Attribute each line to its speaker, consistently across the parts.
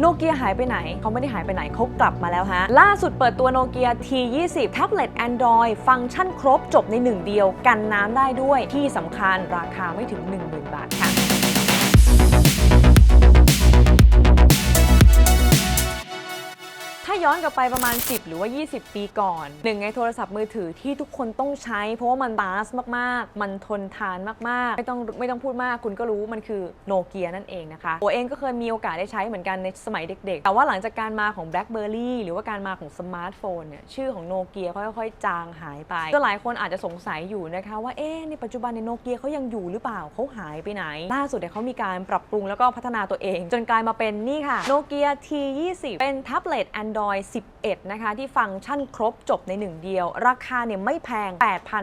Speaker 1: โนเกียหายไปไหน เขาไม่ได้หายไปไหนเขากลับมาแล้วฮะ ล่าสุดเปิดตัวโนเกีย T20 แท็บเล็ต Android ฟังก์ชันครบจบในหนึ่งเดียวกันน้ำได้ด้วยที่สำคัญราคาไม่ถึง 10,000 บาทค่ะ กลับไปประมาณ 10 หรือว่า 20 ปีก่อนหนึ่งในโทรศัพท์มือถือที่ทุกคนต้องใช้ เพราะว่ามันบาสมากๆ มันทนทานมากๆ ไม่ต้องไม่ต้องพูดมากคุณก็รู้มันคือโนเกียนั่นเองนะคะตัวเองก็เคยมีโอกาสได้ใช้เหมือนกันในสมัยเด็กๆ แต่ว่าหลังจากการมาของ BlackBerry หรือว่าการมาของสมาร์ทโฟนเนี่ยชื่อของโนเกียค่อยๆ จางหายไปก็หลายคนอาจจะสงสัยอยู่นะคะว่าเอ๊ะในปัจจุบันในโนเกียเขายังอยู่หรือเปล่าเขาหายไปไหน ล่าสุดเนี่ยเขามีการปรับปรุงแล้วก็พัฒนาตัวเอง จนกลายมาเป็นนี่ค่ะโนเกีย T20 เป็นแท็บเล็ต Android 11 นะคะ ที่ฟังก์ชันครบจบในหนึ่งเดียว ราคาเนี่ยไม่แพง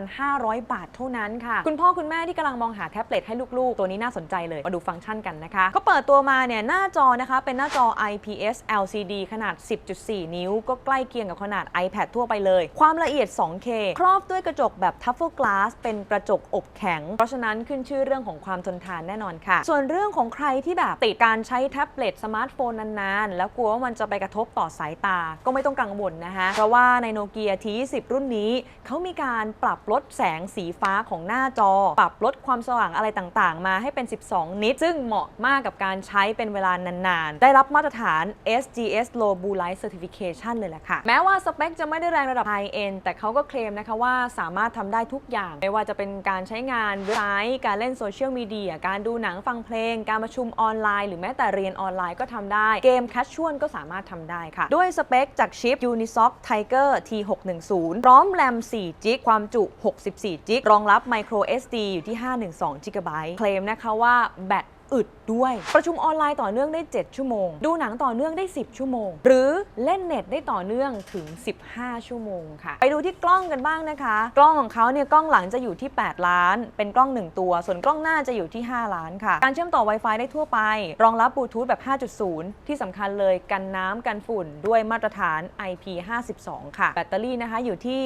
Speaker 1: 8,500 บาทเท่านั้นค่ะ คุณพ่อคุณแม่ที่กำลังมองหาแท็บเล็ตให้ลูกๆ ตัวนี้น่าสนใจเลย มาดูฟังก์ชันกันนะคะเขาเปิดตัวมาเนี่ยหน้าจอนะคะ เป็นหน้าจอ IPS LCD ขนาด 10.4 นิ้ว ก็ใกล้เคียงกับขนาด iPad ทั่วไปเลย ความละเอียด 2K ครอบด้วยกระจกแบบ Tuffle Glass เป็นกระจกอบแข็ง เพราะฉะนั้นขึ้นชื่อเรื่องของความทนทานแน่นอนค่ะ ส่วนเรื่องของใครที่แบบติดการใช้แท็บเล็ตสมาร์ทโฟนนานๆ แล้วกลัวว่ามันจะไปกระทบต่อสายตาก็ไม่ต้องกังวลนะคะเพราะว่าในโนเกีย T20 รุ่นนี้ เขามีการปรับลดแสงสีฟ้าของหน้าจอ ปรับลดความสว่างอะไรต่างๆ มาให้เป็น 12 นิต ซึ่งเหมาะมากกับการใช้เป็นเวลานานๆ ได้รับมาตรฐาน SGS Low Blue Light Certification เลยแหละค่ะ แม้ว่าสเปคจะไม่ได้แรงระดับ High End แต่เขาก็เคลมนะคะว่าสามารถทำได้ทุกอย่าง ไม่ว่าจะเป็นการใช้งานเว็บไซต์การเล่นโซเชียลมีเดียการดูหนังฟังเพลง การประชุมออนไลน์ หรือแม้แต่เรียนออนไลน์ก็ทำได้เกมแคชชวลก็สามารถทำได้ค่ะ ด้วยสเปคกจากชิป Unisoc Tiger T610 พร้อมแรม 4 จิก ความจุ 64 จิก รองรับ Micro SD อยู่ที่ 512 GB เคลมนะคะว่าแบต อึดด้วย ประชุมออนไลน์ต่อเนื่องได้ 7 ชั่วโมง ดูหนังต่อเนื่องได้ 10 ชั่วโมง หรือเล่นเน็ตได้ต่อเนื่องถึง 15 ชั่วโมงค่ะ ไปดูที่กล้องกันบ้างนะคะ กล้องของเขาเนี่ยกล้องหลังจะอยู่ที่ 8 ล้าน เป็นกล้อง 1 ตัว ส่วนกล้องหน้าจะอยู่ที่ 5 ล้านค่ะ การเชื่อมต่อ Wi-Fi ได้ทั่วไป รองรับบลูทูธแบบ 5.0 ที่สำคัญเลยกันน้ำกันฝุ่นด้วยมาตรฐาน IP52 ค่ะ แบตเตอรี่นะคะอยู่ที่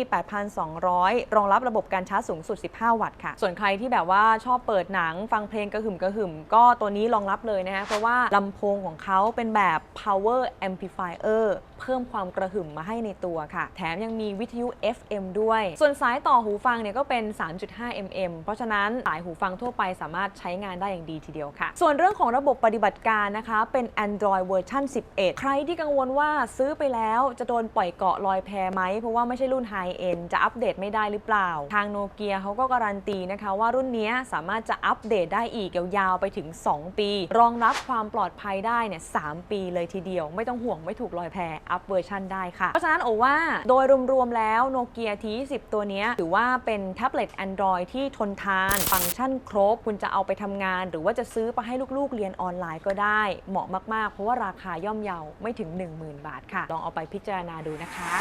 Speaker 1: 8,200 รองรับระบบการชาร์จสูงสุด 15 วัตต์ค่ะ ส่วนใครที่แบบว่าชอบเปิดหนังฟังเพลงกระหึ่มกระหึ่มก็ตัวนี้รองรับเลยนะคะเพราะว่าลำโพงของเขาเป็นแบบ power amplifier เพิ่มความกระหึ่มมาให้ในตัวค่ะ แถมยังมีวิทยุ FM ด้วย ส่วนสายต่อหูฟังเนี่ยก็เป็น 3.5 mm เพราะฉะนั้นสายหูฟังทั่วไปสามารถใช้งานได้อย่างดีทีเดียวค่ะ ส่วนเรื่องของระบบปฏิบัติการนะคะ เป็น Android เวอร์ชัน11 ใครที่กังวลว่าซื้อไปแล้วจะโดนปล่อยเกาะลอยแพไหม เพราะว่าไม่ใช่รุ่น High End จะอัปเดตไม่ได้หรือเปล่า ทางโนเกียเขาก็การันตีนะคะว่ารุ่นนี้สามารถจะอัปเดตได้อีกยาวๆไปถึง2 ปี รองรับความปลอดภัยได้เนี่ย3ปีเลยทีเดียว ไม่ต้องห่วงไม่ถูกลอยแพอัปเวอร์ชันได้ค่ะ เพราะฉะนั้นโอว่าโดยรวมๆแล้วโนเกีย T20 ตัวเนี้ยถือว่าเป็นแท็บเล็ต Android ที่ทนทาน ฟังก์ชันครบ คุณจะเอาไปทำงาน หรือว่าจะซื้อไปให้ลูกๆ เรียนออนไลน์ก็ได้ เหมาะมากๆ เพราะว่าราคาย่อมเยาไม่ถึง 10,000 บาทค่ะ ลองเอาไปพิจารณาดูนะคะ